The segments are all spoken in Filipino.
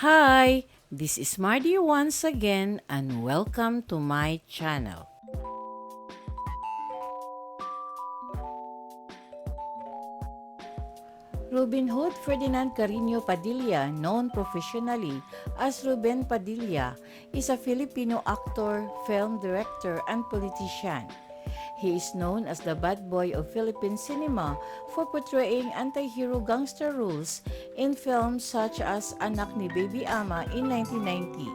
Hi, this is Mardy once again and welcome to my channel. Robin Hood Ferdinand Carino Padilla, known professionally as Ruben Padilla, is a Filipino actor, film director, and politician. He is known as the bad boy of Philippine cinema for portraying anti-hero gangster roles in films such as Anak ni Baby Ama in 1990,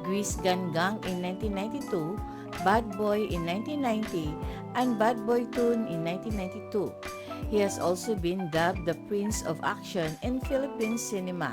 Grease Ganggang in 1992, Bad Boy in 1990, and Bad Boy Toon in 1992. He has also been dubbed the Prince of Action in Philippine cinema.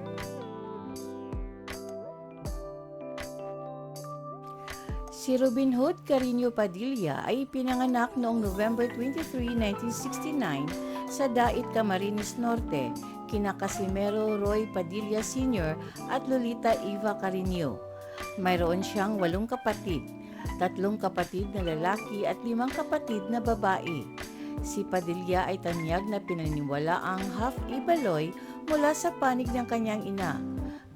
Si Robin Hood Carino Padilla ay pinanganak noong November 23, 1969 sa Dait, Camarines Norte, kina Casimero Roy Padilla Sr. at Lolita Eva Carino. Mayroon siyang walong kapatid, tatlong kapatid na lalaki at limang kapatid na babae. Si Padilla ay tanyag na pinaniniwala ang half-ibaloy mula sa panig ng kanyang ina.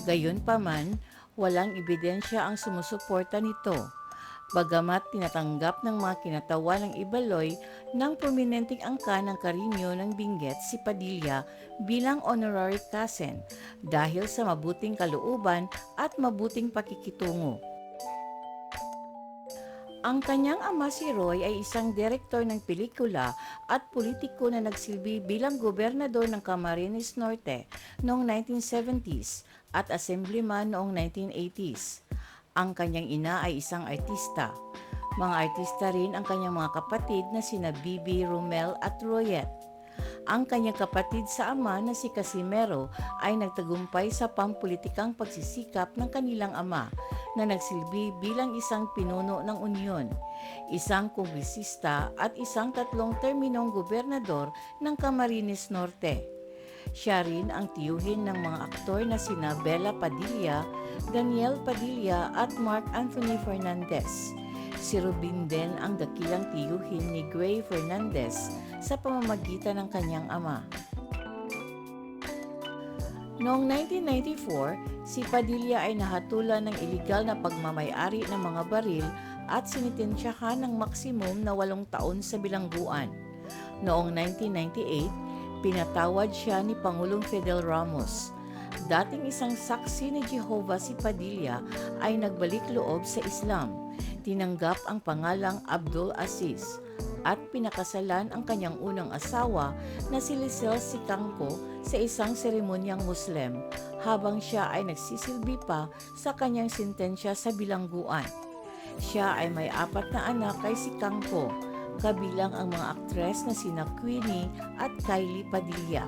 Gayunpaman, walang ebidensya ang sumusuporta nito. Bagamat tinatanggap ng mga kinatawa ng Ibaloy ng prominenteng angka ng Karinyo ng Benguet si Padilla bilang honorary cousin dahil sa mabuting kalooban at mabuting pakikitungo. Ang kanyang ama si Roy ay isang direktor ng pelikula at politiko na nagsilbi bilang gobernador ng Camarines Norte noong 1970s at assemblyman noong 1980s. Ang kanyang ina ay isang artista. Mga artista rin ang kanyang mga kapatid na sina Bibi, Romel at Royet. Ang kanyang kapatid sa ama na si Casimero ay nagtagumpay sa pampulitikang pagsisikap ng kanilang ama na nagsilbi bilang isang pinuno ng unyon, isang kongresista at isang tatlong terminong gobernador ng Camarines Norte. Siya rin ang tiyuhin ng mga aktor na sina Bella Padilla, Daniel Padilla at Mark Anthony Fernandez. Si Rubin din ang dakilang tiyuhin ni Gray Fernandez sa pamamagitan ng kanyang ama. Noong 1994, si Padilla ay nahatulan ng iligal na pagmamayari ng mga baril at sinitensyahan ng maksimum na walong taon sa bilangguan. Noong 1998, pinatawad siya ni Pangulong Fidel Ramos. Dating isang saksi ni Jehovah si Padilla ay nagbalik loob sa Islam. Tinanggap ang pangalang Abdul Aziz at pinakasalan ang kanyang unang asawa na si Lisel Sikangko sa isang seremonyang Muslim habang siya ay nagsisilbi pa sa kanyang sintensya sa bilangguan. Siya ay may apat na anak kay Sikangko, kabilang ang mga aktres na sina Queenie at Kylie Padilla.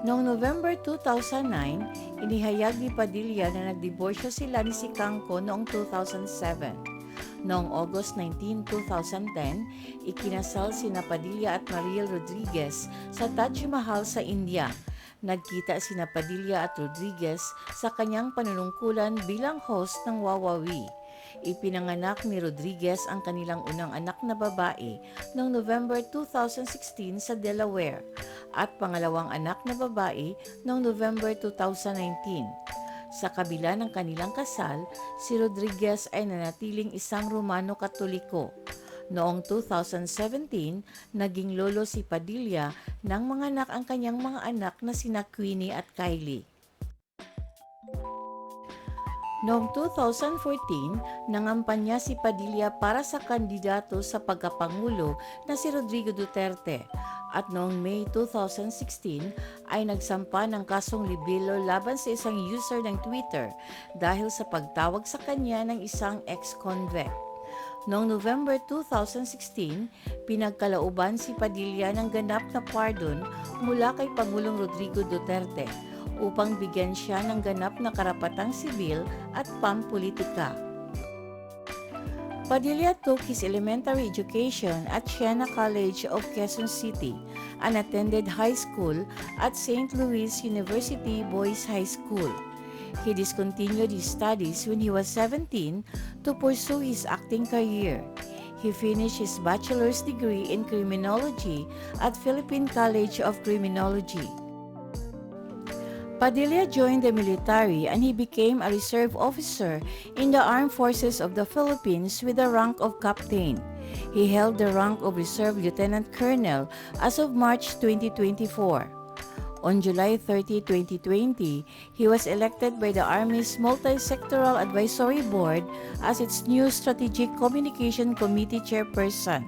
Noong November 2009, inihayag ni Padilla na nagdiborsyo sila ni Sikangko noong 2007. Noong August 19, 2010, ikinasal sina Padilla at Mariel Rodriguez sa Taj Mahal sa India. Nagkita sina Padilla at Rodriguez sa kanyang panunungkulan bilang host ng Wawawi. Ipinanganak ni Rodriguez ang kanilang unang anak na babae noong November 2016 sa Delaware at pangalawang anak na babae noong November 2019. Sa kabila ng kanilang kasal, si Rodriguez ay nanatiling isang Romano Katoliko. Noong 2017, naging lolo si Padilla nang manganak ang kanyang mga anak na sina Queenie at Kylie. Noong 2014, nangampanya si Padilla para sa kandidato sa pagkapangulo na si Rodrigo Duterte at noong May 2016 ay nagsampa ng kasong libelo laban sa isang user ng Twitter dahil sa pagtawag sa kanya ng isang ex-convict. Noong November 2016, pinagkalauban si Padilla ng ganap na pardon mula kay Pangulong Rodrigo Duterte upang bigyan siya ng ganap na karapatang sibil at pampolitika. Padilla took his elementary education at Siena College of Quezon City and attended high school at St. Louis University Boys High School. He discontinued his studies when he was 17 to pursue his acting career. He finished his bachelor's degree in criminology at Philippine College of Criminology. Padilla joined the military and he became a reserve officer in the Armed Forces of the Philippines with the rank of captain. He held the rank of reserve lieutenant colonel as of March 2024. On July 30, 2020, he was elected by the Army's Multi-Sectoral Advisory Board as its new Strategic Communication Committee chairperson.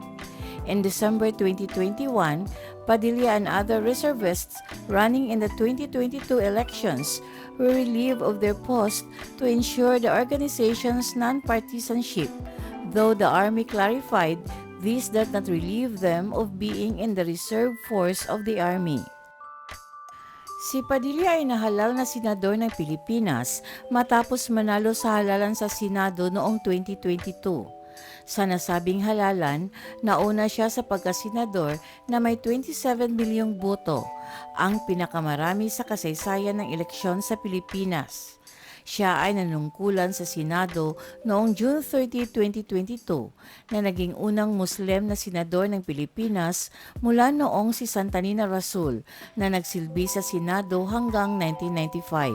In December 2021, Padilla and other reservists running in the 2022 elections were relieved of their post to ensure the organization's non-partisanship, though the Army clarified this did not relieve them of being in the reserve force of the Army. Si Padilla ay nahalal na senador ng Pilipinas matapos manalo sa halalan sa Senado noong 2022. Sa nasabing halalan, nauna siya sa pagkasenador na may 27 milyong boto, ang pinakamarami sa kasaysayan ng eleksyon sa Pilipinas. Siya ay nanungkulan sa Senado noong June 30, 2022 na naging unang Muslim na senador ng Pilipinas mula noong si Santanina Rasul na nagsilbi sa Senado hanggang 1995.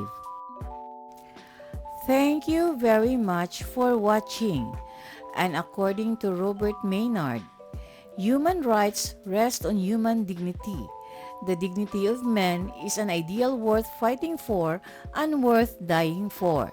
Thank you very much for watching. And according to Robert Maynard, human rights rest on human dignity. The dignity of man is an ideal worth fighting for and worth dying for.